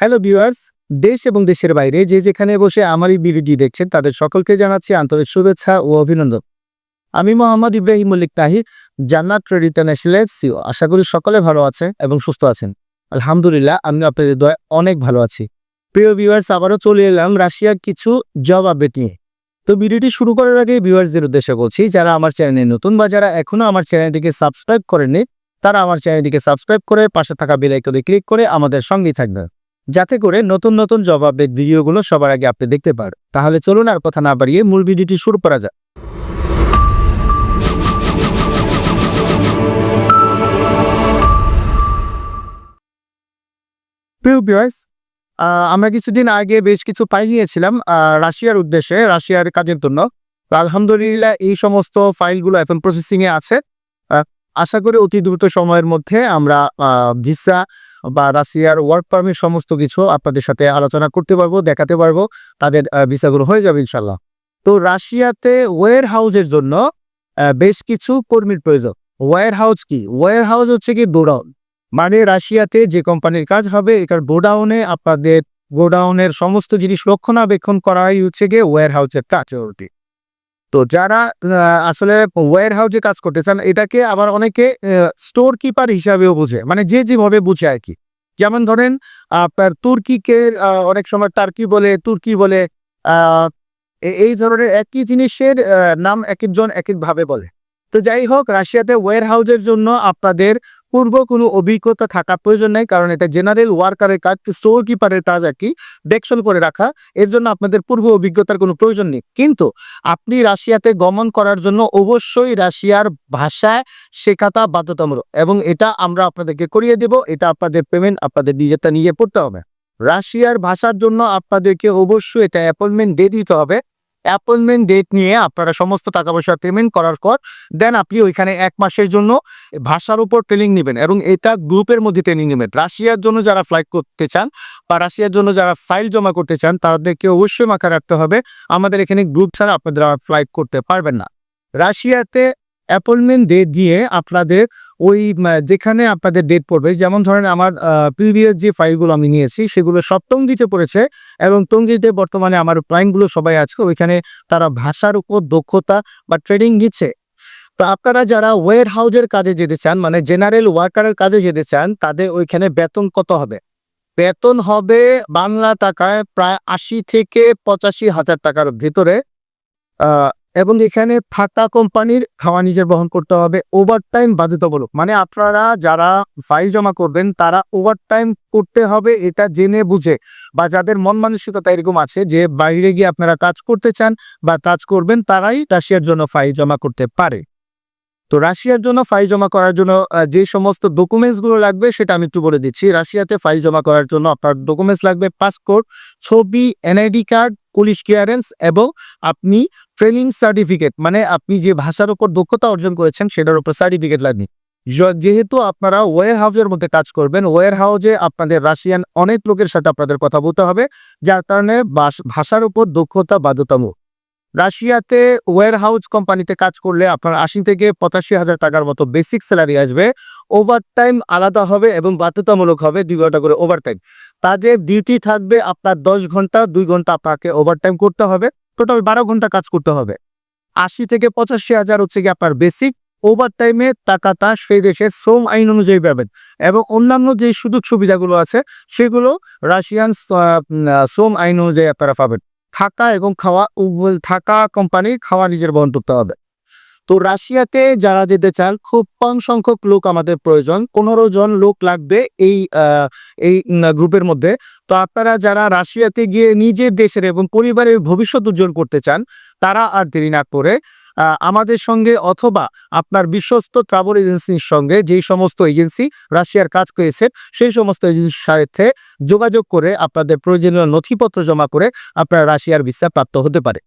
Hello viewers দেশ এবং দেশের বাইরে যে যেখানে বসে আমার এই ভিডিওটি দেখছেন, তাদের সকলকে জানাচ্ছি আন্তরিক শুভেচ্ছা ও অভিনন্দন। আমি মোহাম্মদ ইব্রাহিম মল্লিক তাহির জান্নাত ট্রেড ইন্টারন্যাশনালের সিও আশা করি সকলে ভালো আছে এবং সুস্থ আছেন। আলহামদুলিল্লাহ, আমি আপনাদের দয় অনেক ভালো আছি। প্রিয় ভিউয়ার্স আবারও চলে এলাম রাশিয়ার কিছু জব আপডেট নিয়ে। তো ভিডিওটি শুরু করার আগে ভিউয়ার্সদের উদ্দেশ্যে বলছি, যারা আমার চ্যানেলে নতুন বা যারা এখনও আমার চ্যানেলটিকে সাবস্ক্রাইব করেননি, তারা আমার চ্যানেলটিকে সাবস্ক্রাইব করে পাশে থাকা বেল আইকনে ক্লিক করে আমাদের সঙ্গেই থাকবেন। যাতে করে নতুন নতুন জব আপডেট ভিডিওগুলো সবার আগে আপনি দেখতে পারেন তাহলে চলুন আর কথা না বাড়িয়ে মূল ভিডিওটি শুরু করা যাক। আমরা কিছুদিন আগে বেশ কিছু ফাইল নিয়েছিলাম রাশিয়ার উদ্দেশ্যে, রাশিয়ার কাজের জন্য। আলহামদুলিল্লাহ এই সমস্ত ফাইলগুলো এখন প্রসেসিং এ আছে আশা করি অতি দ্রুত সময়ের মধ্যে আমরা ভিসা বা রাশিয়ার ওয়ার্ক পারমিট সমস্ত কিছু আপনাদের সাথে আলোচনা করতে পারব, দেখাতে পারব, তাদের ভিসাগুলো হয়ে যাবে ইনশাল্লাহ তো রাশিয়াতে ওয়ার হাউসের জন্য বেশ কিছু কর্মীর প্রয়োজন। ওয়ার হাউস কি? ওয়ার হাউস হচ্ছে কি গোডাউন। মানে রাশিয়াতে যে কোম্পানির কাজ হবে, এটার গোডাউনে আপনাদের, গোডাউনের সমস্ত জিনিস রক্ষণাবেক্ষণ করাই হচ্ছে গিয়ে ওয়ার হাউসের কাজ। ওটি তো যারা আসলে ওয়ার হাউসে কাজ করতে চান এটাকে আবার অনেকে স্টোর কিপার হিসাবেও বুঝে। মানে যে যেভাবে বুঝে আর কি। যেমন ধরেন আপনার তুর্কিকে অনেক সময় টার্কি বলে, তুর্কি বলে এই ধরনের একই জিনিসের নাম এক একজন এক একভাবে বলে। তো যাই হোক রাশিয়াতে ওয়ার হাউসের জন্য আপনাদের পূর্ব কোনো অভিজ্ঞতা থাকা প্রয়োজন নেই, কারণ এটা জেনারেল ওয়ার্কারের কাজ স্টোর কিপারের কাজ আর কি দেখশন করে রাখা। এর জন্য আপনাদের পূর্ব অভিজ্ঞতার কোনো প্রয়োজন নেই। কিন্তু আপনি রাশিয়াতে গমন করার জন্য অবশ্যই রাশিয়ার ভাষায় শেখাটা বাধ্যতামূলক এবং এটা আমরা আপনাদেরকে করিয়ে দেব। এটা আপনাদের পেমেন্ট আপনাদের নিজেরটা নিজে পড়তে হবে। রাশিয়ার ভাষার জন্য আপনাদেরকে অবশ্যই এটা অ্যাপয়েন্টমেন্ট ডেট দিতে হবে। অ্যাপয়েন্টমেন্ট ডেট নিয়ে আপনারা সমস্ত টাকা পয়সা পেমেন্ট করার পর দেন আপনি ওইখানে এক মাসের জন্য ভাষার উপর ট্রেনিং নেবেন এবং এটা গ্রুপের মধ্যে ট্রেনিং নেবেন। রাশিয়ার জন্য যারা ফ্লাইট করতে চান বা রাশিয়ার জন্য যারা ফাইল জমা করতে চান, তাদেরকে অবশ্যই মাথায় রাখতে হবে, আমাদের এখানে গ্রুপ ছাড়া আপনারা ফ্লাইট করতে পারবেন না। রাশিয়াতে অ্যাপয়েন্টমেন্ট ডেট দিয়ে আপনাদের ওই যেখানে আপনাদের ডেট পড়বে, যেমন ধরেন আমার প্রিভিয়াস যে ফাইলগুলো আমি নিয়েছি, সেগুলো সব টঙ্গিতে পড়েছে এবং টঙ্গিতে বর্তমানে আমার ক্লায়েন্টগুলো সবাই আছে, ওইখানে তারা ভাষার উপর দক্ষতা বা ট্রেনিং দিচ্ছে তো আপনারা যারা ওয়ার হাউজের কাজে যেতে চান মানে জেনারেল ওয়ার্কারের কাজে যেতে চান, তাদের ওইখানে বেতন কত হবে? বেতন হবে বাংলা টাকায় প্রায় আশি থেকে পঁচাশি হাজার টাকার ভিতরে এবং এখানে থাকা কোম্পানির খাওয়া নিজের বহন করতে হবে। ওভার টাইম বাধ্যতামূলক। মানে আপনারা যারা ফাইল জমা করবেন, তারা ওভার টাইম করতে হবে এটা জেনে বুঝে। বা যাদের মন মানসিকতা এরকম আছে যে বাইরে গিয়ে আপনারা কাজ করতে চান বা কাজ করবেন, তারাই রাশিয়ার জন্য ফাইল জমা করতে পারে। তো রাশিয়ার জন্য ফাইল জমা করার জন্য যে সমস্ত ডকুমেন্টসগুলো লাগবে সেটা আমি একটু বলে দিচ্ছি। রাশিয়াতে ফাইল জমা করার জন্য আপনার ডকুমেন্টস লাগবে পাসপোর্ট ছবি এনআইডি কার্ড পুলিশ ক্লিয়ারেন্স এবং আপনি ট্রেনিং সার্টিফিকেট মানে আপনি যে ভাষার উপর দক্ষতা অর্জন করেছেন সেটার উপর সার্টিফিকেট লাগবে। যেহেতু আপনারা ওয়ার হাউসের মধ্যে কাজ করবেন ওয়ার হাউসে আপনাদের রাশিয়ান অনেক লোকের সাথে আপনাদের কথা বলতে হবে, যার কারণে ভাষার উপর দক্ষতা বাধ্যতামূলক। রাশিয়াতে ওয়ার হাউস কোম্পানিতে কাজ করলে আপনার আশি থেকে পঁচাশি হাজার টাকার মতো বেসিক স্যালারি আসবে। ওভার টাইম আলাদা হবে এবং বাধ্যতামূলক হবে দুই ঘণ্টা করে ওভার টাইম তাদের ডিউটি থাকবে আপনার দশ ঘণ্টা, দুই ঘণ্টা আপনাকে ওভার টাইম করতে হবে। টোটাল বারো ঘণ্টা কাজ করতে হবে। আশি থেকে পঁচাশি হাজার হচ্ছে কি আপনার বেসিক ওভার টাইমে টাকাটা সেই দেশের শ্রম আইন অনুযায়ী পাবেন এবং অন্যান্য যে সুযোগ সুবিধাগুলো আছে, সেগুলো রাশিয়ান শ্রম আইন অনুযায়ী আপনারা পাবেন। থাকা এবং খাওয়া থাকা কোম্পানি খাওয়া নিজের বহন করতে হবে। তো রাশিয়াতে যারা যেতে চান, খুব কম সংখ্যক লোক আমাদের প্রয়োজন। পনেরো জন লোক লাগবে এই এই গ্রুপের মধ্যে। তো আপনারা যারা রাশিয়াতে গিয়ে নিজের দেশের এবং পরিবারের ভবিষ্যৎ উজ্জ্বল করতে চান, তারা আর দেরি না করে আমাদের সঙ্গে অথবা আপনার বিশ্বস্ত ট্রাভেল এজেন্সির সঙ্গে যেই সমস্ত এজেন্সি রাশিয়ার কাজ করেছে সেই সমস্ত এজেন্সির সাথে যোগাযোগ করে আপনাদের প্রয়োজনীয় নথিপত্র জমা করে আপনারা রাশিয়ার ভিসা প্রাপ্ত হতে পারে।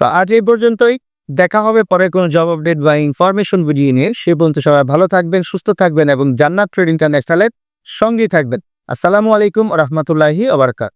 তো আজ এই পর্যন্তই। দেখা হবে পরে কোনো জব আপডেট বা ইনফরমেশন ভিডিও নিয়ে। সে পর্যন্ত সবাই ভালো থাকবেন, সুস্থ থাকবেন এবং জান্নাত ট্রেড ইন্টারন্যাশনালের সঙ্গেই থাকবেন। আসসালামু আলাইকুম রহমতুল্লাহি আবরকাত